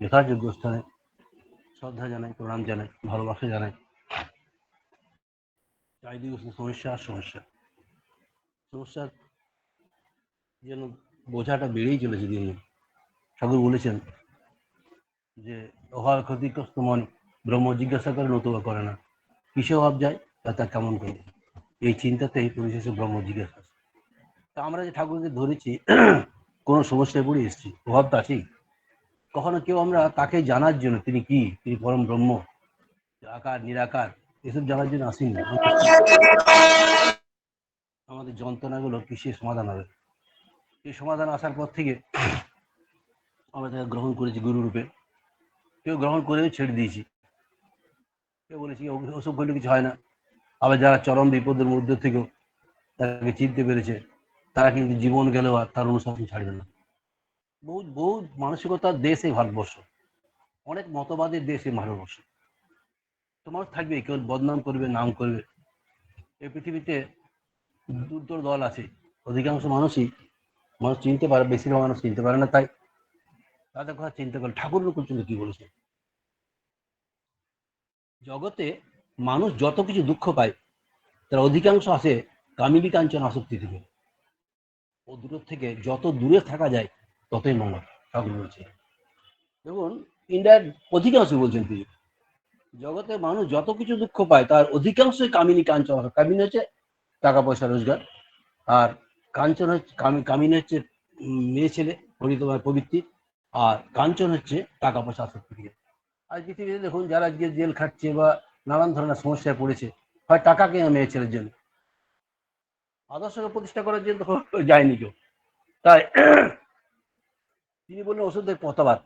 যথাযোগ্য স্থানে শ্রদ্ধা জানাই, প্রণাম জানাই, ভালোবাসা জানাই। চারিদিকে সমস্যা আর সমস্যা। সমস্যার যেন বোঝাটা বেড়েই চলেছে দিন ঠাকুর বলেছেন যে, অভাব ক্ষতিগ্রস্ত মন ব্রহ্ম জিজ্ঞাসা করে নতুবা করে না। কিসে অভাব যায়? তা তা কেমন করে? এই চিন্তাতেই পরিশেষে ব্রহ্ম জিজ্ঞাসা তা আমরা যে ঠাকুরকে ধরেছি, কোনো সমস্যায় পড়ে এসেছি। অভাব তো আছেই। কখনো কেউ আমরা তাকে জানার জন্য, তিনি কি? তিনি পরম ব্রহ্ম আকার নিরাকার, এসব জানার জন্য আসেন আমাদের যন্ত্রণাগুলো কিসের সমাধান হবে? এই সমাধান আসার পর থেকে আমরা তাকে গ্রহণ করেছি গুরু রূপে। কেউ গ্রহণ করেও ছেড়ে দিয়েছি। কেউ বলেছি "ও- ওসব করলে কিছু হয় না। আবার যারা চরম বিপদের মধ্যে থেকেও তাকে চিনতে পেরেছে, তারা কিন্তু জীবন গেলেও আর তার অনুশাসন ছাড়বে না। বহু বহু মানসিকতার দেশ এই ভারতবর্ষ। অনেক মতবাদের দেশ এই ভারতবর্ষ। তো মানুষ থাকবে, কেউ বদনাম করবে, নাম করবে। এই পৃথিবীতে দুটো দল আছে। অধিকাংশ মানুষই মানুষ চিনতে পারে, বেশিরভাগ মানুষ চিনতে পারে না, তাই তাদের কথা চিন্তা করে। ঠাকুর পর্যন্ত কি বলেছে? জগতে মানুষ যত কিছু দুঃখ পায়, তার অধিকাংশ আসে কামিনী কাঞ্চন আসক্তি থেকে। ও দূরের থেকে যত দূরে থাকা যায় ততই মঙ্গল, ঠাকুর বলছে। দেখুন, ইন্ডিয়ার অধিকাংশ বলছেন তিনি। জগতে মানুষ যত কিছু দুঃখ পায়, তার অধিকাংশই কামিনী কাঞ্চন কামিনী হচ্ছে টাকা পয়সা রোজগার। আর কাঞ্চন হচ্ছে, কামি- কামিনী হচ্ছে মেয়ে ছেলে পরিতমার প্রবৃত্তি। আর কাঞ্চন হচ্ছে টাকা পয়সা আসক্তি আর পৃথিবীতে দেখুন, যারা গিয়ে জেল খাটছে বা নানান ধরনের সমস্যায় পড়েছে, হয় টাকা কেনা মেয়ে ছেলের জন্য। আদর্শকে প্রতিষ্ঠা করার জন্য যায়নি কেউ। তাই তিনি বললেন, ওষুধের পতাবাদ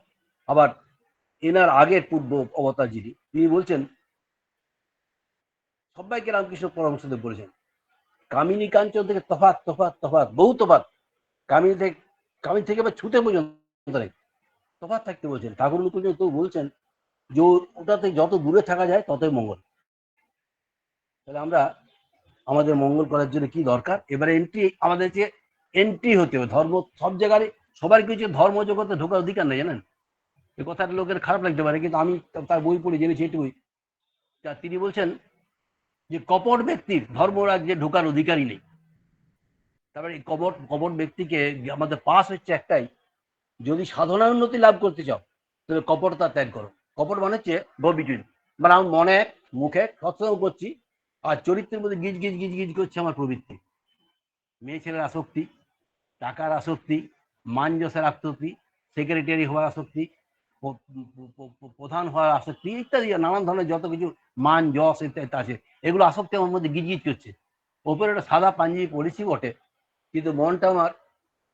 আবার এনার আগের পূর্ব অবতার যিনি, তিনি বলছেন, সবাইকে রামকৃষ্ণ পরামর্শদেব বলেছেন, কামিনী কাঞ্চন থেকে তফাৎ তফাৎ তফাত বহু তফাত কামিনী থেকে কামিনী থেকে আবার ছুটে পর্যন্ত তফাৎ থাকতে বলছেন। ঠাকুর মুকুল তো বলছেন যে ওটাতে যত দূরে থাকা যায় ততই মঙ্গল। তাহলে আমরা আমাদের মঙ্গল করার জন্য কি দরকার? এবারে এন্ট্রি আমাদের যে এন্ট্রি হতে হবে, ধর্ম সব জায়গায় সবার কিছু ধর্ম জগতে ঢোকার অধিকার নেই, জানেন? এই কথাটা লোকের খারাপ লাগতে পারে, কিন্তু আমি তার বই পড়ে, জেনেছি এটুকুই। তা তিনি বলছেন যে, কপট ব্যক্তির ধর্মরাজ্যে ঢোকার অধিকারই নেই। তারপরে এই কপট কপট ব্যক্তিকে আমাদের পাস হচ্ছে একটাই, যদি সাধনা উন্নতি লাভ করতে চাও, তাহলে কপটতা ত্যাগ করো। কপট মানে হচ্ছে গো বিটুইন মানে আমি মনে, মুখে সৎসঙ্গ করছি, আর চরিত্রের মধ্যে গিজ গিজ গিজ গিজ করছে আমার প্রবৃত্তি। মেয়ে ছেলের আসক্তি, টাকার আসক্তি মান যশের আসক্তি সেক্রেটারি হওয়ার আসক্তি প্রধান হওয়ার আসক্তি ইত্যাদি, নানান ধরনের যত কিছু মান, যশ ইত্যাদি আছে, এগুলো আসক্তি আমার মধ্যে গিজ গিজ করছে। ওপরে একটা সাদা পাঞ্জাবি পড়েছি বটে, কিন্তু মনটা আমার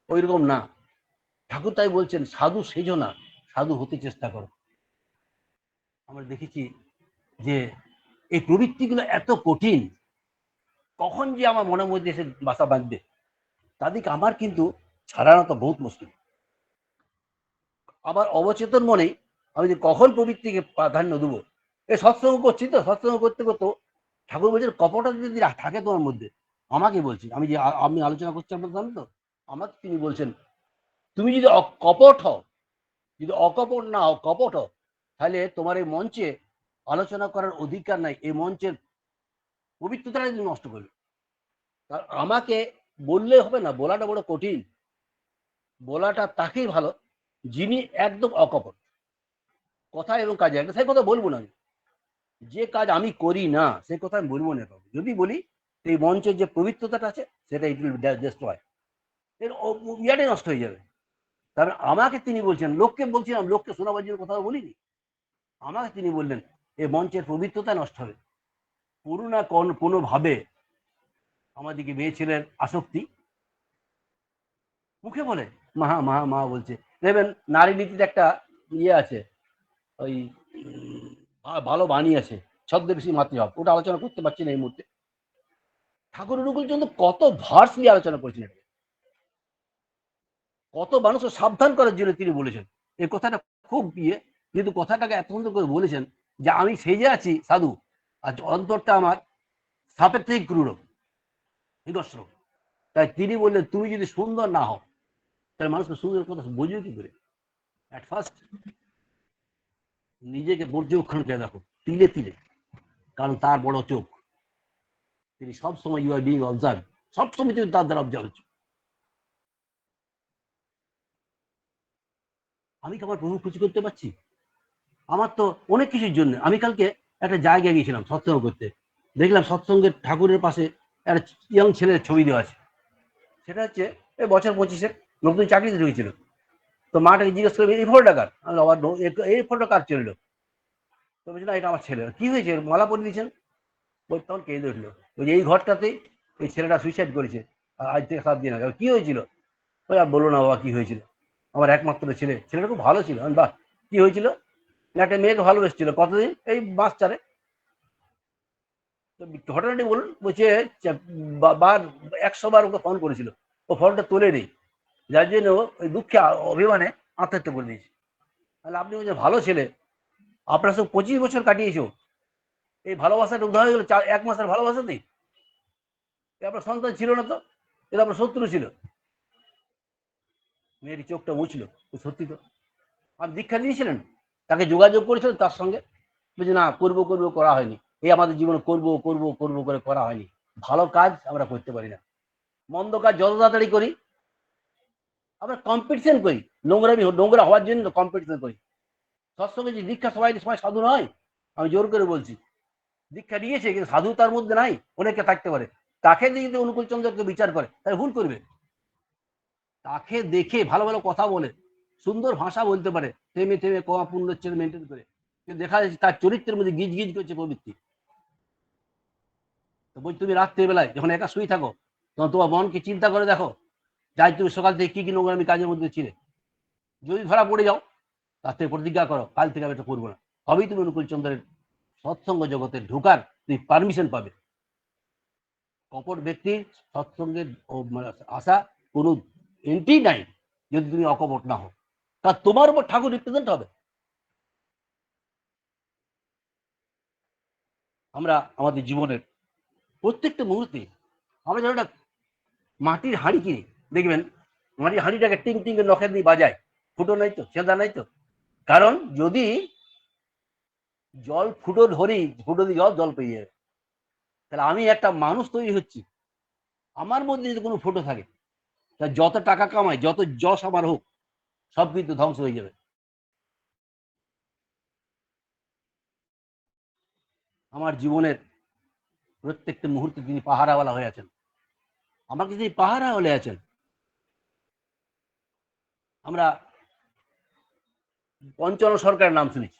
ওইরকম না। ঠাকুর তাই বলছেন, সাধু সেজো না, সাধু হতে চেষ্টা করো। আমরা দেখেছি যে এই প্রবৃত্তিগুলো এত কঠিন, কখন যে আমার মনের মধ্যে এসে বাসা বাঁধবে। তাদেরকে আমার কিন্তু ছাড়ানো তো বহুত মুশকিল। আবার অবচেতন মনে আমি যে কখন প্রবৃত্তিকে প্রাধান্য দেবো এই সৎসঙ্গ করছি তো, সৎসঙ্গ করতে করতে ঠাকুর বলছেন কপটা যদি থাকে তোমার মধ্যে, আমাকে বলছি আমি যে আমি আলোচনা করছি আপনার জানেন তো, আমাকে তিনি বলছেন, তুমি যদি কপট হও, যদি অকপট না হও, কপট হও, তাহলে তোমার এই মঞ্চে আলোচনা করার অধিকার নাই, এই মঞ্চের পবিত্রতা যদি নষ্ট করবে। আমাকে বললে হবে না, বলাটা বড় কঠিন। বলাটা তাকেই ভালো, যিনি একদম অকপট। কথা এবং কাজে একটা সেই কথা বলব না আমি। যে কাজ আমি করি না, সে কথা আমি বলব না যদি বলি এই মঞ্চের যে পবিত্রতাটা আছে, সেটা ইট উইল ডিস্ট্রয় ইয়াটাই নষ্ট হয়ে যাবে। তারপরে আমাকে তিনি বলছেন, লোককে বলছিলাম, লোককে শোনাবার জন্য কথা বলিনি। আমাকে তিনি বললেন এই মঞ্চের পবিত্রতা নষ্ট হবে। কোনো কোন, কোনোভাবে আমাদেরকে মেয়ে ছেলের আসক্তি। মুখে বলে মাহা মাহা মা বলছে। দেখবেন নারী নীতির একটা ইয়ে আছে, ওই ভালো বাণী আছে, ছদ্মবেশী মাতৃভাব। ওটা আলোচনা করতে পারছি না এই মুহূর্তে। ঠাকুর অনুকূলচন্দ্র কত ভার্স নিয়ে আলোচনা করেছেন। কত মানুষকে সাবধান করার জন্য তিনি বলেছেন। এই কথাটা খুব ইয়ে কিন্তু কথাটাকে এত সুন্দর করে বলেছেন যে আমি সেজে আছি, সাধু, আর অন্তরটা আমার সাপের থেকে ক্রুর তাই তিনি বললেন, তুমি যদি সুন্দর না হও তাহলে মানুষকে সুন্দর কথা বুঝবে কি করে? অ্যাট ফার্স্ট নিজেকে করে দেখো, তিলে তিলে, কারণ তার বড় চোখ। তিনি সবসময় ইউ আর বিং অবজার্ভ সবসময় তুমি তার দ্বারা অবজার্ভ হচ্ছ আমি কি আমার প্রভু খুশি করতে পারছি? আমার তো অনেক কিছুর জন্য। আমি কালকে একটা জায়গায় গিয়েছিলাম সৎসঙ্গ করতে। দেখলাম সৎসঙ্গের ঠাকুরের পাশে একটা ইয়ং ছেলের ছবি দেওয়া আছে। সেটা হচ্ছে এই বছর পঁচিশে নতুন চাকরিতে ঢুকেছিল। তো মাটাকে জিজ্ঞেস করবে এই ফটোটা কার? আমি আবার এই ফটো কার চলল তো বলছি, না, এটা আমার ছেলে কি হয়েছে? মালা পরে দিয়েছেন? ওই তখন কেঁদে উঠল। যে এই ঘরটাতেই এই ছেলেটা সুইসাইড করেছে। আজ থেকে সাত দিন আগে। কি হয়েছিল? ওই আর বলো না বাবা, কি হয়েছিল? আমার একমাত্র ছেলে। ছেলেটা খুব ভালো ছিল। আমি বাহ, কি হয়েছিল? একটা মেয়েকে ভালোবেসেছিল। কতদিন? এই মাস চারে তো ঘটনাটি বলুন, বলছে বার, একশো বার ওকে ফোন করেছিল। ও ফোনটা তোলে নেই যার জন্য ওই দুঃখে অভিমানে আত্মহত্যা করে দিয়েছে। তাহলে আপনি বলছেন, ভালো ছেলে, আপনার সব পঁচিশ বছর কাটিয়েছো। এই ভালোবাসাটা উদাহরণ গেল, চার, এক মাসের ভালোবাসাতেই আপনার সন্তান ছিল না তো এটা আপনার শত্রু ছিল। মেয়ের চোখটা মুছল সত্যি তো। আপনি দীক্ষা দিয়েছিলেন তাকে যোগাযোগ করেছিলেন তার সঙ্গে? বলছে, না, করব করব করা হয়নি। এই আমাদের জীবনে করব করব করব করে করা হয়নি। ভালো কাজ আমরা করতে পারি না। মন্দ কাজ যত তাড়াতাড়ি করি আমরা কম্পিটিশন করি। নোংরামি নোংরা হওয়ার জন্য কম্পিটিশন করি। সৎসঙ্গে যে দীক্ষা সবাই সময় সাধু নয়, আমি জোর করে বলছি। দীক্ষা নিয়েছে, কিন্তু সাধু তার মধ্যে নাই, অনেকে থাকতে পারে। তাকে যদি অনুকূল চন্দ্রকে বিচার করে, তাহলে ভুল করবে। তাকে দেখে ভালো ভালো কথা বলে, সুন্দর ভাষা বলতে পারে, থেমে থেমে কমা পূর্ণচ্ছেদ মেনটেন করে। কিন্তু দেখা যাচ্ছে তার চরিত্রের মধ্যে গিজ গিজ করছে প্রবৃত্তি। তো বলছি, তুমি রাত্রিবেলায় যখন একা শুয়ে থাকো, তখন তোমার মনকে চিন্তা করে দেখো যাই তুমি সকাল থেকে কি কি নোংরামি কাজের মধ্যে ছিলে? যদি ধরা পড়ে যাও, তার থেকে প্রতিজ্ঞা করো, কাল থেকে আমি এটা করব না। তবেই তুমি অনুকূল চন্দ্রের সৎসঙ্গ জগতে ঢোকার তুমি পারমিশন পাবে। কপট ব্যক্তির সৎসঙ্গের ও মানে আসা কোনো এন্ট্রি নাই, যদি তুমি অকপট না হও। তা তোমার উপর ঠাকুর রিপ্রেজেন্ট হবে। আমরা আমাদের জীবনের প্রত্যেকটা মুহূর্তে আমরা যখন একটা মাটির হাঁড়ি কিনি দেখবেন মাটির হাঁড়িটাকে টিং টিং নখের দিয়ে বাজায়। ফুটো নাই তো ছেদা নাই তো। কারণ যদি জল ফুটো ধরি, ফুটো দিয়ে জল জল পেয়ে যাবে। তাহলে আমি একটা মানুষ তৈরি হচ্ছি। আমার মধ্যে যদি কোনো ফুটো থাকে তা যত টাকা কামায় যত যশ আমার হোক, সব কিন্তু ধ্বংস হয়ে যাবে। আমার জীবনের প্রত্যেকটা মুহূর্তে তিনি পাহারাওয়ালা হয়ে আছেন। আমাকে তিনি পাহারা হলে আছেন। আমরা পঞ্চান্ন সরকারের নাম শুনেছি।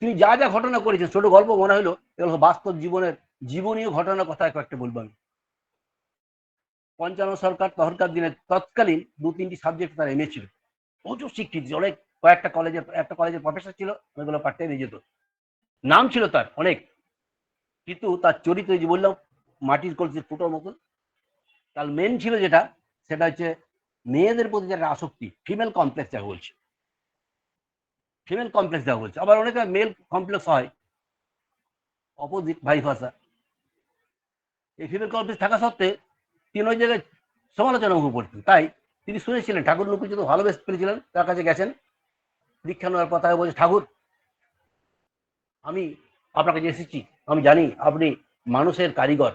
তিনি যা যা ঘটনা করেছেন, ছোট গল্প মনে হলো, এগুলো বাস্তব জীবনের, জীবনীয় ঘটনার কথা কয়েকটা বলব আমি। পঞ্চান্ন সরকার তখনকার দিনে তৎকালীন দু তিনটি সাবজেক্ট তার এমএ ছিল। প্রচুর স্বীকৃতি অনেক কয়েকটা কলেজের একটা কলেজের প্রফেসর ছিল, ওইগুলো পাঠতে নিয়ে যেত। নাম ছিল তার অনেক। কিন্তু তার চরিত্র যে বললাম, মাটির কলসির ফুটোর মতন, তার মেন ছিল যেটা, সেটা হচ্ছে মেয়েদের প্রতি যে আসক্তি ফিমেল কমপ্লেক্স যাকে বলছে। ফিমেল কমপ্লেক্স যাকে বলছে। আবার অনেকে মেল কমপ্লেক্স হয় অপোজিট ভাই ভাষা এই ফিমেল কমপ্লেক্স থাকা সত্ত্বে তিনি ওই জায়গায় সমালোচনা মুখে পড়তেন। তাই তিনি শুনেছিলেন, ঠাকুর নুকুল যত ভালোবেসে পেরেছিলেন তার কাছে গেছেন। দীক্ষা নেওয়ার কথা বলছে, ঠাকুর, আমি আপনার কাছে এসেছি, আমি জানি আপনি মানুষের কারিগর,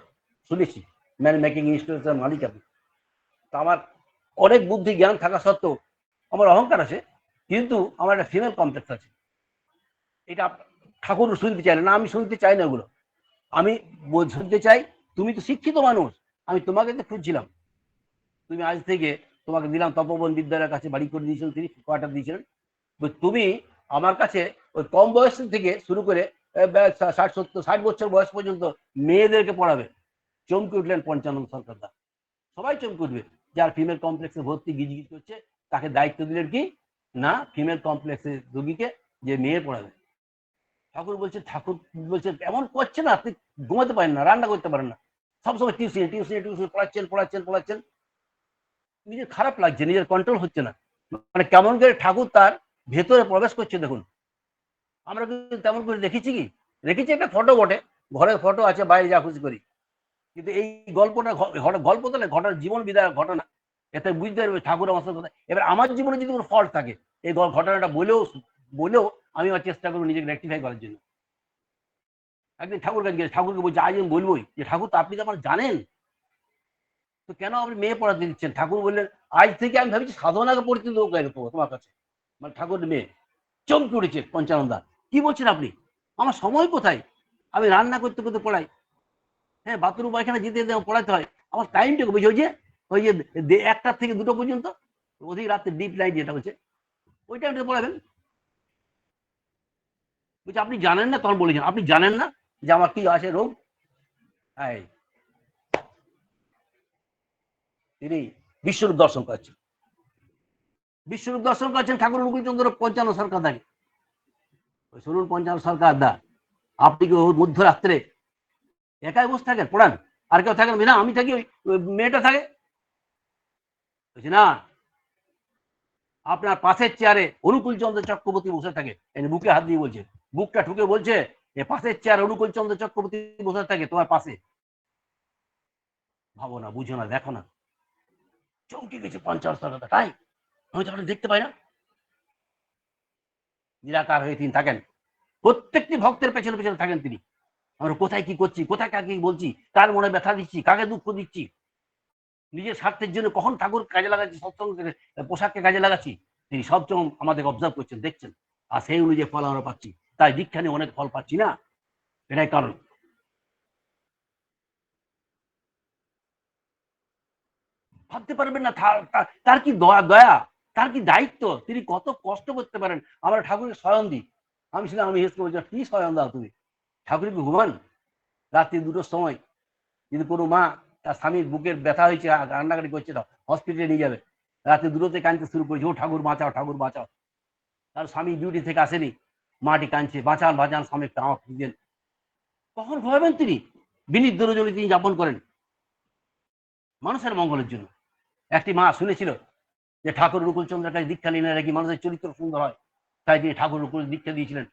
শুনেছি। ম্যান মেকিং ইনস্টিটিউটের মালিক আপনি। তা আমার অনেক বুদ্ধি জ্ঞান থাকা সত্ত্বেও আমার অহংকার আছে, কিন্তু আমার একটা ফিমেল কমপ্লেক্স আছে। এটা ঠাকুর শুনতে চাই না আমি শুনতে চাই না ওগুলো। আমি শুনতে চাই, তুমি তো শিক্ষিত মানুষ, আমি তোমাকে তো খুঁজছিলাম। তুমি আজ থেকে তোমাকে দিলাম তপবন বিদ্যালয়ের কাছে, বাড়ি করে দিয়েছিলেন তিনি, কোয়ার্টার দিয়েছিলেন। তুমি আমার কাছে ওই কম বয়স থেকে শুরু করে ষাট, সত্তর, ষাট বছর বয়স পর্যন্ত মেয়েদেরকে পড়াবে। চমকে উঠলেন পঞ্চানন সরকার দা সবাই চমকে উঠবে। যার ফিমেল কমপ্লেক্সে ভর্তি গিজগিজ করছে, তাকে দায়িত্ব দিলেন কি? না ফিমেল কমপ্লেক্সের রোগীকে যে মেয়ে পড়াবে। ঠাকুর বলছে ঠাকুর বলছে, এমন করছে না, আপনি ঘুমাতে পারেন না, রান্না করতে পারেন না। সবসময় টিউশন টিউশন টিউশন পড়াচ্ছেন পড়াচ্ছেন পড়াচ্ছেন। নিজের খারাপ লাগছে, নিজের কন্ট্রোল হচ্ছে না। মানে কেমন করে ঠাকুর তার ভেতরে প্রবেশ করছে দেখুন। আমরা কিন্তু তেমন করে দেখেছি কি? দেখেছি একটা ফটো বটে, ঘরের ফটো আছে, বাইরে যা খুশি করি। কিন্তু এই গল্পটা গল্প তো না, ঘটনা, জীবন বিদায় ঘটনা। এতে বুঝতে পারবে ঠাকুর আমার কথা এবার আমার জীবনে যদি কোনো ফল্ট থাকে, এই ঘটনাটা বলেও বলেও আমি আমার চেষ্টা করব নিজেকে রেক্টিফাই করার জন্য। একদিন ঠাকুর কাছে গেছে ঠাকুরকে বলছি, আজ আমি বলবোই যে, ঠাকুর তো আপনি তো আমার জানেন। তো কেন আপনি মেয়ে পড়াতে দিচ্ছেন? ঠাকুর বললেন, আজ থেকে আমি ভাবছি সাধনাকে কেন তোমার কাছে। মানে ঠাকুর মেয়ে। চমকে উঠেছে পঞ্চানন্দা। কি বলছেন আপনি? আমার সময় কোথায়? আমি রান্না করতে করতে পড়াই। হ্যাঁ বাথরুম পায়খানা যেতে যেতে পড়াতে হয়। আমার টাইমটা বুঝি ওই যে ওই যে একটার থেকে দুটো পর্যন্ত অধিক রাত্রে ডিপ লাইট যেটা হচ্ছে, ওই টাইমটা পড়াবেন। বলছি, আপনি জানেন না? তখন বলেছেন, আপনি জানেন না যে আমার কি আছে রোগ? এই, তিনি বিশ্বরূপ দর্শন করছেন বিশ্বরূপ দর্শন করছেন ঠাকুর অনুকূলচন্দ্র পঞ্চান্ন সরকার থাকে শুনুন পঞ্চান্ন সরকার দা আপনি কি মধ্যরাত্রে একাই বসে থাকেন, পড়ান। আর কেউ থাকেন না। আমি থাকি, ওই মেয়েটা থাকে। বলছি, না। আপনার পাশের চেয়ারে অনুকূল চন্দ্র চক্রবর্তী বসে থাকে। বুকে হাত দিয়ে বলছে। বুকটা ঠুকে বলছে, এ পাশের চেয়ার অনুকূল চন্দ্র চক্রবর্তী বসে থাকে, তোমার পাশে। ভাবো না, বুঝো না, দেখো না। চমকে গেছে পঞ্চাশ টাকা তাই? আমি তো দেখতে পাই না। নিরাকার হয়ে তিনি থাকেন। প্রত্যেকটি ভক্তের পেছনে পেছনে থাকেন তিনি। আমরা কোথায় কি করছি? কোথায় কাকে বলছি? কার মনে ব্যথা দিচ্ছি? কাকে দুঃখ দিচ্ছি? নিজের স্বার্থের জন্য কখন ঠাকুর কাজে লাগাচ্ছি? সৎসঙ্গ পোশাককে কাজে লাগাচ্ছি? তিনি সব সময় আমাদের অবজার্ভ করছেন, দেখছেন। আর সেই অনুযায়ী ফল আমরা পাচ্ছি। তাই দীক্ষা নিয়ে অনেক ফল পাচ্ছি না? এটাই কারণ। ভাবতে পারবেন না, তার- কি দয়া দয়া? তার কি দায়িত্ব? তিনি কত কষ্ট করতে পারেন? আমরা ঠাকুরকে স্বয়ং দিই। আমি ছিলাম আমি হেসে বলছি কি স্বয়ং দাও তুমি? ঠাকুর কি ঘুমান? রাত্রি দুটোর সময়। যদি কোনো মা তার স্বামীর বুকের ব্যথা হয়েছে রান্নাকাটি করছে তো হসপিটালে নিয়ে যাবে। রাত্রি দুটোতে কাঁদতে শুরু করেছে, ও ঠাকুর বাঁচাও ঠাকুর বাঁচাও। তার স্বামী ডিউটি থেকে আসেনি। মাটি কাঁদছে, বাঁচান বাঁচান, স্বামী আমার দিন। কখন ভয়াবেন তিনি? বিনীত দরজনে তিনি যাপন করেন। মানুষের মঙ্গলের জন্য। একটি মা শুনেছিল যে ঠাকুর রুকুল চন্দ্রের কাছে দীক্ষা নিয়ে নাকি? মানুষের চরিত্র সুন্দর হয়। তাই তিনি ঠাকুর রুকুল দীক্ষা দিয়েছিলেন।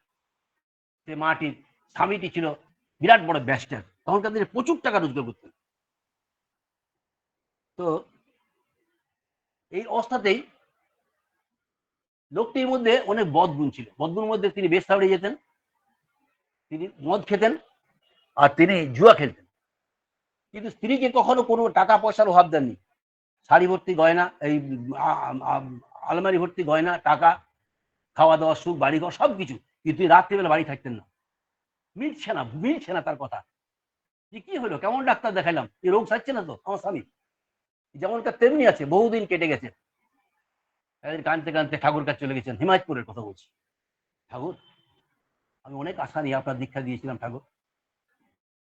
সে মাটির স্বামীটি ছিল বিরাট বড় ব্যাস্টার। তখনকার দিনে প্রচুর টাকা রোজগার করতেন। তো এই অবস্থাতেই লোকটির মধ্যে অনেক বদগুণ ছিল। বদগুণের মধ্যে তিনি বেশ সাবড়ে যেতেন, তিনি মদ খেতেন আর তিনি জুয়া খেলতেন। কিন্তু স্ত্রীকে কখনো কোনো টাকা পয়সার অভাব দেননি। শাড়ি ভর্তি, গয়না, এই আলমারি ভর্তি, গয়না, টাকা খাওয়া দাওয়া সুখ বাড়ি ঘর সব কিছু কিন্তু রাত্রিবেলা বাড়ি থাকতেন না। মিলছে না মিলছে না তার কথা। যে কি হলো? কেমন ডাক্তার দেখাইলাম? এই রোগ সারছে না তো? আমার স্বামী। যেমনটা তেমনি আছে, বহুদিন কেটে গেছে। একদিন কানতে কানতে ঠাকুর কাছে চলে গেছেন, হিমায়তপুরের কথা বলছি। ঠাকুর, আমি অনেক আশা নিয়ে আপনার দীক্ষা দিয়েছিলাম, ঠাকুর।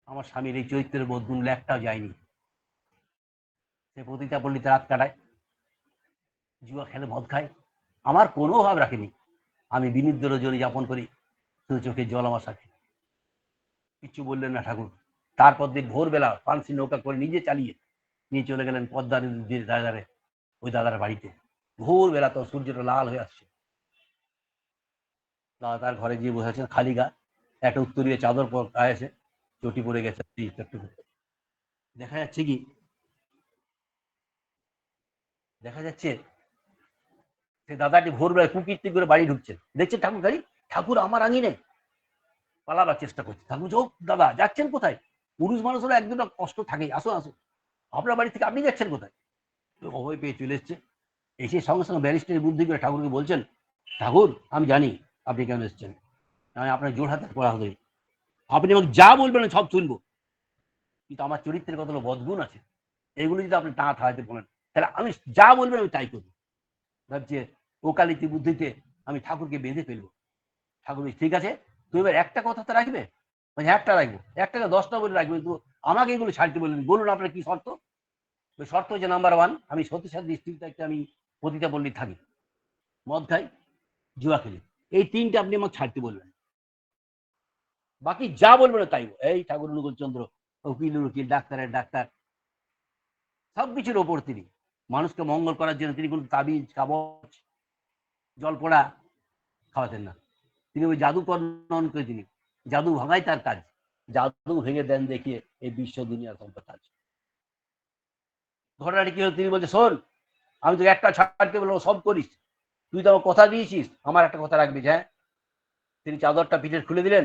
আমার স্বামীর এই চরিত্রের বদগুণ একটাও যায়নি। সে পতিতা পল্লীতে রাত কাটায়, জুয়া খেলে মদ খায়। আমার কোনো অভাব রাখেনি। আমি বিনিদ্র জলি যাপন করি, শুধু চোখে জল আমার সাথে। কিচ্ছু বললেন না ঠাকুর। তারপর দিন ভোরবেলা পানসি নৌকা করে নিজে চালিয়ে নিয়ে চলে গেলেন পদ্মা নদীর দাদারে ওই দাদার বাড়িতে। ভোরবেলা তো সূর্যটা লাল হয়ে আসছে। দাদা তার ঘরে গিয়ে বসে আছেন খালি গা। একটা উত্তরীয় চাদর পর এসে চটি পড়ে গেছে দেখা যাচ্ছে কি? দেখা যাচ্ছে সে দাদাটি ভোরবেলায় কুকীর্তি করে বাড়ি ঢুকছেন। দেখছেন ঠাকুর গাড়ি ঠাকুর আমার আঙিনে পালাবার চেষ্টা করছে। ঠাকুর যোগ দাদা, যাচ্ছেন কোথায়? পুরুষ মানুষ হলে একদিন কষ্ট থাকেই। আসুন আসুন। আপনার বাড়ি থেকে আপনি যাচ্ছেন কোথায়? অভয় পেয়ে চলে এসছে। এসে সঙ্গে সঙ্গে ব্যারিস্টারের বুদ্ধি করে ঠাকুরকে বলছেন, ঠাকুর, আমি জানি আপনি কেন এসেছেন। আমি আপনার জোর হাতে পড়া হতে আপনি আমাকে যা বলবেন সব শুনব। কিন্তু আমার চরিত্রের কতগুলো বদগুণ আছে। এগুলো যদি আপনি না থাকাতে বলেন তাহলে আমি যা বলবেন আমি তাই করব। ভাবছে, ওকালিতি বুদ্ধিতে আমি ঠাকুরকে বেঁধে ফেলব। ঠাকুর ঠিক আছে তুই এবার একটা কথা তো রাখবে? বলছে, একটা রাখব। একটাকে দশটা বলে রাখবে। আমাকে এগুলো ছাড়তে বললেন। বলুন আপনার কি শর্ত? শর্ত হচ্ছে নাম্বার ওয়ান আমি সতী সাথে স্ত্রীতে আমি পতিতা পল্লী থাকি। মদ খাই জুয়া খেলি। এই তিনটে আপনি আমাকে ছাড়তে বলবেন। বাকি যা বলবেন তাই এই ঠাকুর অনুকূল চন্দ্র উকিল উকিল ডাক্তারের ডাক্তার। সব কিছুর ওপর তিনি। মানুষকে মঙ্গল করার জন্য তিনি কোনো তাবিজ কাবজ জল পড়া খাওয়াতেন না। তিনি ওই জাদু কর্ণন করে তিনি জাদু ভাঙাই তার কাজ। জাদু ভেঙে দেন দেখিয়ে এই বিশ্ব দুনিয়ার সম্পদ কাজ ঘটনাটি কি হলো? তিনি বলছে, শোন, আমি তোকে একটা ছাড়তে বলব সব করিস। তুই তো আমার কথা দিয়েছিস, আমার একটা কথা রাখবি হ্যাঁ? তিনি চাদরটা পিঠে খুলে দিলেন।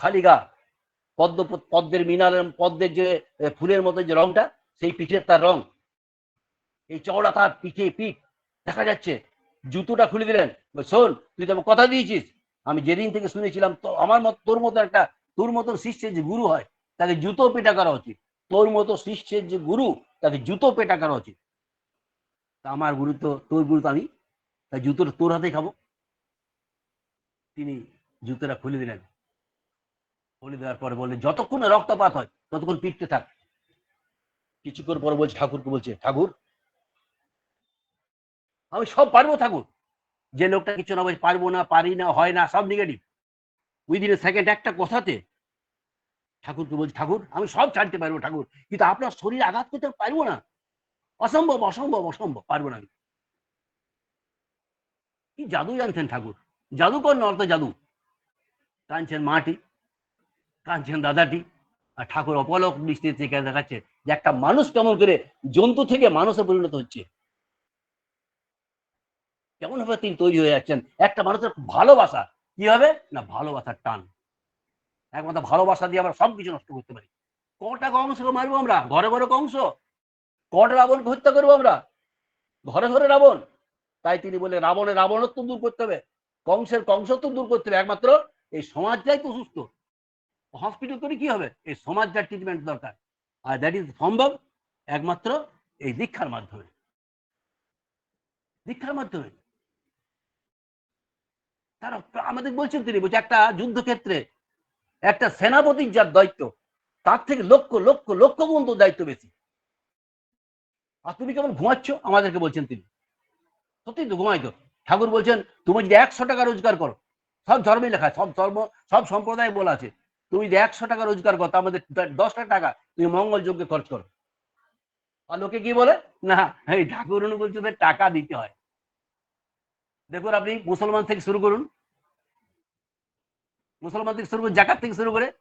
খালি গা। পদ্ম পদ্মের মিনারের, পদ্মের যে ফুলের মতো যে রংটা, সেই পিঠের তার রং। এই চওড়া তার পিঠে পিঠ দেখা যাচ্ছে। জুতোটা খুলে দিলেন। শোন, তুই তো আমাকে কথা দিয়েছিস। আমি যেদিন থেকে শুনেছিলাম, তো আমার মত, তোর মতো একটা, তোর মতো শিষ্যের যে গুরু হয়, তাকে জুতো পেটা করা উচিত। তোর মতো শিষ্যের যে গুরু, তাকে জুতো পেটা করা উচিত। আমার গুরু তো, তোর গুরু তো আমি। তাই জুতোটা তোর হাতেই খাব। তিনি জুতোটা খুলে দিলেন। খুলে দেওয়ার পরে বললেন, যতক্ষণ রক্তপাত হয়, ততক্ষণ পিটতে থাক। কিছুক্ষণ পরে বলছে, ঠাকুরকে বলছে, ঠাকুর, আমি সব পারব ঠাকুর। যে লোকটা কিছু না বলছে, পারব না, পারি না, হয় না, সব নেগেটিভ উইদিন এ সেকেন্ড একটা কথাতে ঠাকুরকে বলছি, ঠাকুর, আমি সব ছাড়তে পারব, ঠাকুর, কিন্তু আপনার শরীর আঘাত করতে পারব না। অসম্ভব অসম্ভব অসম্ভব, পারব না কি জাদু জানছেন ঠাকুর? জাদুকর নর্ত জাদু? কাঁদছেন মাটি কাঁদছেন দাদাটি, আর ঠাকুর অপলক দৃষ্টি থেকে দেখাচ্ছে যে একটা মানুষ কেমন করে জন্তু থেকে মানুষে পরিণত হচ্ছে। কেমন ভাবে তিনি তৈরি হয়ে যাচ্ছেন? একটা মানুষের ভালোবাসা, কি হবে? না, ভালোবাসার টান। একমাত্র ভালোবাসা দিয়ে আমরা সবকিছু নষ্ট করতে পারি। কটা কংসকে মারবো আমরা? ঘরে ঘরে কংস? কটা রাবণকে হত্যা করব আমরা? ঘরে ঘরে রাবণ। তাই তিনি বলে রাবণের রাবণত্ব দূর করতে হবে। কংসের কংসত্ব দূর করতে হবে। একমাত্র এই সমাজটাই তো সুস্থ। হসপিটাল করে কি হবে? এই সমাজটার ট্রিটমেন্ট দরকার। আর দ্যাট ইজ সম্ভব একমাত্র এই দীক্ষার মাধ্যমে। দীক্ষার মাধ্যমে। তারা আমাদের বলছেন তিনি, বলছে একটা যুদ্ধক্ষেত্রে একটা সেনাপতির যার দায়িত্ব, তার থেকে লক্ষ লক্ষ লক্ষ বন্ধু দায়িত্ব বেশি। আর তুমি কেমন ঘুমাচ্ছ? আমাদেরকে বলছেন তিনি। সত্যি তো ঘুমাই তো। ঠাকুর বলছেন, তুমি যদি একশো টাকা রোজগার করো, সব ধর্মে লেখা, সব ধর্ম, সব সম্প্রদায় বলা আছে, তুমি যদি একশো টাকা রোজগার করো মধ্যে দশটা টাকা তুমি মঙ্গল যজ্ঞে খরচ করো। আর লোকে কি বলে? না, এই ঠাকুর বলছে টাকা দিতে হয়। দেখুন আপনি মুসলমান থেকে শুরু করুন। মুসলমান থেকে শুরু করুন জাকাত থেকে শুরু করে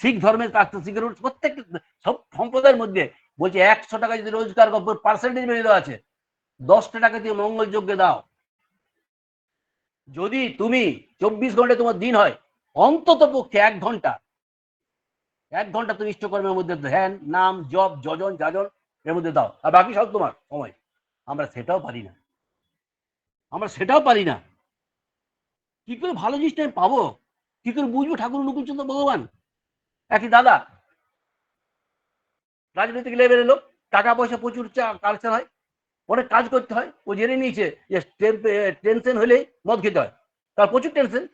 শিখ ধর্মের কাজ থেকে শুরু করে প্রত্যেকটা সব সম্প্রদায়ের মধ্যে বলছে একশো টাকা যদি রোজগার পার্সেন্টেজ বেড়ে দেওয়া আছে। দশটা টাকা দিয়ে মঙ্গল যজ্ঞে দাও। যদি তুমি চব্বিশ ঘণ্টা তোমার দিন হয়, অন্তত পক্ষে এক ঘণ্টা। এক ঘণ্টা তুমি ইষ্টকর্মের মধ্যে ধ্যান, নাম, জপ, যজন, যাজন এর মধ্যে দাও। আর বাকি সব তোমার সময়। আমরা সেটাও পারি না। সেটাও পারি না। কি করে ভালো জিনিসটা আমি পাবো? কি করে বুঝব ঠাকুর অনুকূলচন্দ্র ভগবান? একই দাদা। রাজনৈতিক লেভেলের লোক, টাকা পয়সা প্রচুর কালচার হয়। অনেক কাজ করতে হয়। ও জেনে নিয়েছে যে টেনশন হলেই মদ খেতে হয়। তার প্রচুর টেনশন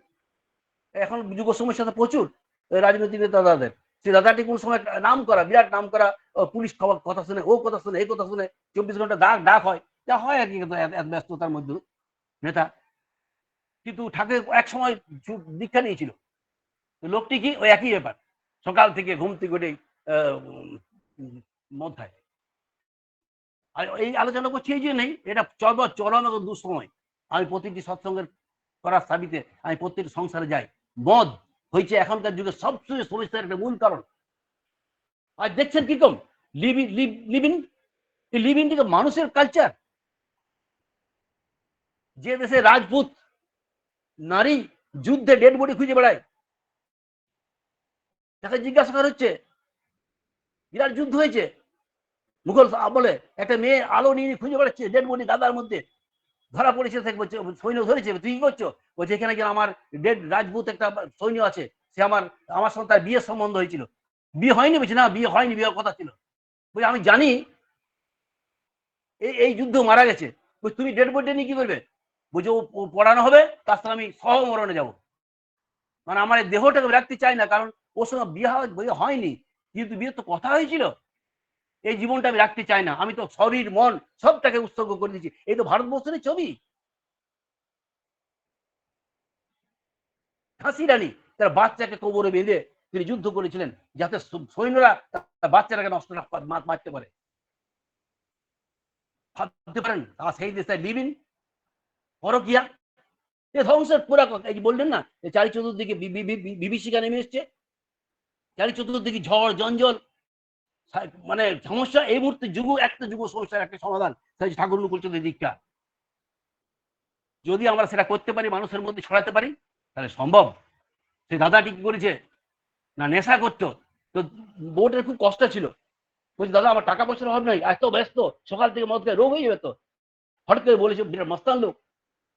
এখন যুব সমস্যা তো প্রচুর রাজনৈতিক নেতা দাদাদের। সে দাদাটি কোন সময় নাম করা, বিরাট নাম করা পুলিশ খবর, কথা শুনে, ও কথা শুনে এই কথা শুনে, চব্বিশ ঘণ্টা ডাক ডাক হয়। যা হয় আর কি ব্যস্ততার মধ্যে। নেতা। কিন্তু ঠাকুর এক সময় দীক্ষা নিয়েছিল। লোকটি কি ওই একই ব্যাপার? সকাল থেকে ঘুম থেকে উঠে মদ আর এই আলোচনা করছি এই যে নেই এটা চরম চরম এবং দুঃসময়। আমি প্রতিটি সৎসঙ্গের করার সাবিতে আমি প্রত্যেকটি সংসারে যাই। মদ হয়েছে এখনকার যুগে সবচেয়ে সমস্যার একটা মূল কারণ। আর দেখছেন কি কম লিভিং লিভিং লিভিং মানুষের কালচার যে দেশে রাজপুত, নারী যুদ্ধে ডেড বডি খুঁজে বেড়ায়। তাকে জিজ্ঞাসা করা হচ্ছে, বিরাট যুদ্ধ হয়েছে? মুঘল বলে, একটা মেয়ে আলো নিয়ে খুঁজে বেড়াচ্ছে ডেড বডি গাদার মধ্যে। ধরা পড়েছে সৈন্য ধরেছে, তুই কি করছ? বলছে, এখানে যেন আমার ডেড রাজপুত একটা সৈন্য আছে, সে আমার আমার সঙ্গে তার বিয়ের সম্বন্ধ হয়েছিল। বিয়ে হয়নি বলছে, না, বিয়ে হয়নি, বিয়ের কথা ছিল। বলছে, আমি জানি এই এই যুদ্ধ মারা গেছে। তুমি ডেড বডি নিয়ে কি করবে? ও পড়ানো হবে, তার সঙ্গে আমি সহমরণে যাব। মানে আমার দেহটাকে রাখতে চাই না, কারণ ওর সঙ্গে বিয়ে বিয়ে হয়নি। কিন্তু বিয়ের তো কথা হয়েছিল, এই জীবনটা আমি রাখতে চাই না। আমি তো শরীর, মন সবটাকে উৎসর্গ করে দিচ্ছি এই তো ভারতবর্ষের ছবি। হাসি রানী তার বাচ্চাকে কোমরে বেঁধে তিনি যুদ্ধ করেছিলেন, যাতে সৈন্যরা তার বাচ্চাটাকে নষ্ট মারতে পারে। ভাবতে পারেন তা সেই দেশে লিভিন পরকিয়া এ ধ্বংসের পুরা কথা। এই যে বললেন না চারি চতুর্দিকে বিভীষিকা নেমে এসছে। চারি চতুর্দিকে ঝড়, জঞ্জল মানে সমস্যা, এই মুহূর্তে যুগ, একটা যুগ সমস্যার একটা সমাধান। সেই ঠাকুর অনুকূলচন্দ্রের দীক্ষা যদি আমরা সেটা করতে পারি, মানুষের মধ্যে ছড়াতে পারি, তাহলে সম্ভব। সে দাদাটি কি করেছে? না, নেশা করতো। তো বউটার খুব কষ্ট ছিল। বলছি, দাদা, আমার টাকা পয়সার অভাব নাই। এত ব্যস্ত। সকাল থেকে মদ খেয়ে রোগ হয়ে যাবে তো? হঠাৎ করে বলেছে, বিরাট মস্তান লোক।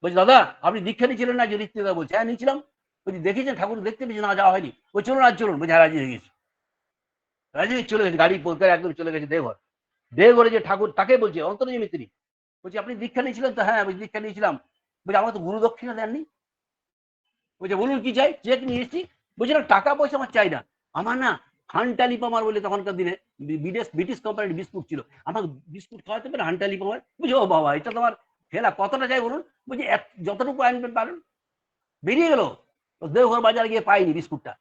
বলছি, দাদা, আপনি দীক্ষা নিয়েছিলেন না? যে দাদা বলছে হ্যাঁ নিয়েছিলাম বলছি, দেখেছেন? ঠাকুর দেখতে পেয়েছি না, যাওয়া হয়নি। ওই চলুন, আজ চলুন। বলছি হ্যাঁ রাজি হয়ে গেছি। রাজি চলে গেছে, গাড়ি পরিষ্কার একদম চলে গেছে দেওঘর। দেওঘরে যে ঠাকুর, তাকে বলছে অন্তর্জী তিনি বলছি, আপনি দীক্ষা নিয়েছিলেন তো? হ্যাঁ বলছি দীক্ষা নিয়েছিলাম। বলছি, আমার তো গুরু দক্ষিণা দেননি। বলছে, বলুন, কি চাই? চেক নিয়ে এসেছি। বলছি, না, টাকা পয়সা আমার চাই না। আমার না হান্টালি পামার বলে তখনকার দিনে বিদেশ, ব্রিটিশ কোম্পানির বিস্কুট ছিল। আমার বিস্কুট খাওয়াতে পারে হান্টালি পামার বুঝি ও বাবা, এটা তোমার ফেলা কতটা চাই বলুন? বলছি যতটুকু আনবেন পারেন। বেরিয়ে গেল। দেওঘর বাজারে গিয়ে পাইনি বিস্কুটটা।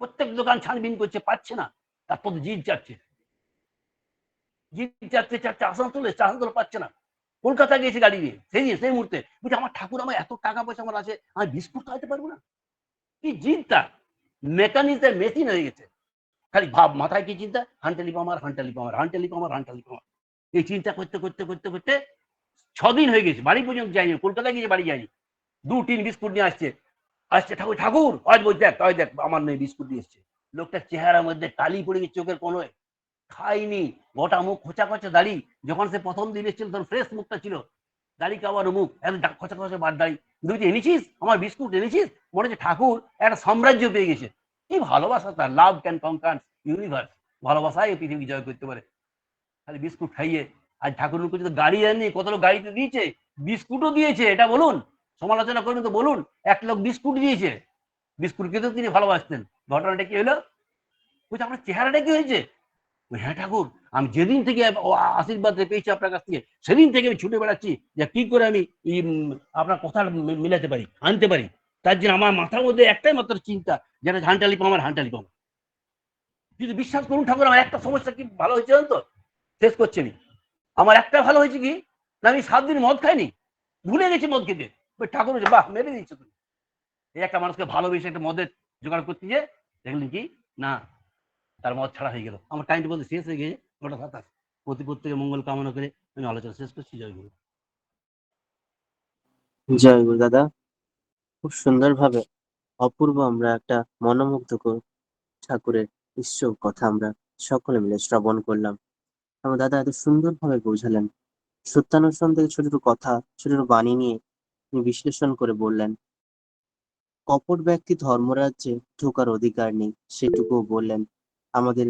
প্রত্যেক দোকান ছানবিন করছে, পাচ্ছে না। তারপর জিদ যাচ্ছে জিদ চাচ্ছে চাচ্ছে আসানসোলে আসানসোলে পাচ্ছে না। কলকাতা গিয়েছে গাড়ি দিয়ে সেই সেই মুহূর্তে বলছে, আমার ঠাকুর আমার এত টাকা পয়সা আমার আছে, আমি বিস্কুট খাওয়াতে পারব না? কি চিন্তা? মেকানিজের মেশিন হয়ে গেছে। খালি ভাব, মাথায় কি চিন্তা? হান্টালি পামার হান্টালি পামার হান্টালি পামার হান্টালি পামার এই চিন্তা করতে করতে করতে করতে ছদিন হয়ে গেছে, বাড়ি পর্যন্ত যায়নি কলকাতা গিয়ে বাড়ি যায়নি। দু, তিন বিস্কুট নিয়ে আসছে। আসছে, ঠাকুর ঠাকুর, আজ বলছে, দেখ, তাই দেখ, আমার নেই বিস্কুট নিয়ে এসছে। লোকটার চেহারার মধ্যে কালি পড়ে গেছে চোখের কোনোয় খাইনি, গোটা মুখ খোঁচা খোঁচা দাড়ি। যখন সে প্রথম দিন এসেছিল, তখন ফ্রেশ মুখটা ছিল। দাড়ি কাবার মুখ, একদম খোঁচা খোঁচা বার দাড়ি। দুই এনেছিস? আমার বিস্কুট এনেছিস? মনে হচ্ছে ঠাকুর একটা সাম্রাজ্য পেয়ে গেছে। কি ভালোবাসা তার লাভ ক্যান কনকান ইউনিভার্স ভালোবাসাই এই পৃথিবী জয় করতে পারে। খালি বিস্কুট খাইয়ে আজ ঠাকুর যদি গাড়ি দেননি কত লোক গাড়িতে দিয়েছে? বিস্কুটও দিয়েছে, এটা বলুন। সমালোচনা করবেন তো বলুন, এক লোক বিস্কুট দিয়েছে। বিস্কুট কিন্তু তিনি ভালোবাসতেন। ঘটনাটা কি হলো? বলছে, আপনার চেহারাটা কি হয়েছে? হ্যাঁ ঠাকুর, আমি যেদিন থেকে আশীর্বাদ পেয়েছি আপনার কাছ থেকে, সেদিন থেকে আমি ছুটে বেড়াচ্ছি যে কি করে আমি আপনার কথা মিলাতে পারি, আনতে পারি। তার জন্য আমার মাথার মধ্যে একটাই মাত্র চিন্তা যেন হান্টালি পামার হান্টালি পামার যদি বিশ্বাস করুন ঠাকুর, আমার একটা সমস্যা কি ভালো হয়েছে জানেন তো? শেষ করছি আমি। আমার একটা ভালো হয়েছে কি? না, আমি সাত দিন মদ খাইনি। ভুলে গেছি মদ খেতে। ঠাকুর বাহ, মেরে দিচ্ছ তুমি। এই একটা মানুষকে ভালোবেসে একটা মদের জোগাড় করতে গিয়ে দেখলেন কি? না, তার মদ ছাড়া হয়ে গেল। আমার টাইমটা বলতে শেষ হয়ে গেছে। নটা সাতাশ। প্রতি প্রত্যেকে মঙ্গল কামনা করে আমি আলোচনা শেষ করছি। জয় গুরু। জয় গুরু দাদা। খুব সুন্দরভাবে অপূর্ব আমরা একটা মনোমুগ্ধকর ঠাকুরের ঈশ্বর কথা আমরা সকলে মিলে শ্রবণ করলাম। আমার দাদা এত সুন্দরভাবে বোঝালেন। সত্যানুসরণ থেকে ছোট ছোট কথা, ছোট ছোট বাণী নিয়ে তিনি বিশ্লেষণ করে বললেন কপট ব্যক্তি ধর্মরাজ্যে ঢোকার অধিকার নেই, সেটুকুও বললেন, আমাদের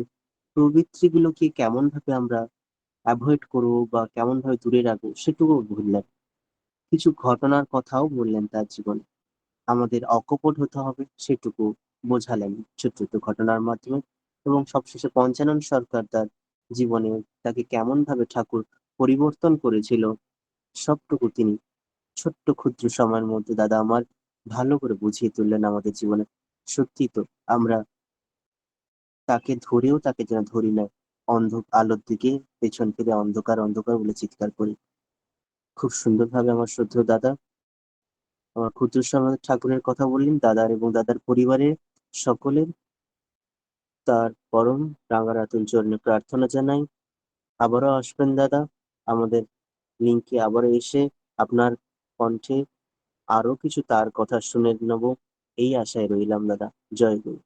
প্রবৃত্তিগুলোকে কেমন ভাবে আমরা অ্যাভয়েড করব বা কেমন ভাবে দূরে রাখব, সেটুকুও বললেন। কিছু ঘটনার কথাও বললেন তার জীবনে। আমাদের অকপট হতে হবে, সেটুকু বোঝালেন। ছোট ছোট ঘটনার মাধ্যমে এবং সবশেষে পঞ্চানন সরকার তার জীবনে তাকে কেমন ভাবে ঠাকুর পরিবর্তন করেছিল, সবটুকু তিনি ছোট্ট ক্ষুদ্র সময়ের মধ্যে দাদা আমার ভালো করে বুঝিয়ে তুললেন আমাদের জীবনে। সত্যি তো আমরা তাকে ধরেও তাকে যেন ধরি না, অন্ধ আলোর দিকে, পেছন ফিরে অন্ধকার অন্ধকার বলে চিৎকার করি। খুব সুন্দরভাবে আমার শ্রদ্ধেয় দাদা, আমার ক্ষুদ্র সময় ঠাকুরের কথা বললেন দাদার এবং দাদার পরিবারের সকলের তার পরম রাঙারাতুর জন্য প্রার্থনা জানাই। আবারও আসবেন দাদা, আমাদের লিঙ্কে আবারও এসে আপনার কণ্ঠে আরও কিছু তার কথা শুনে নেব। এই আশায় রইলাম দাদা। জয় গুরু।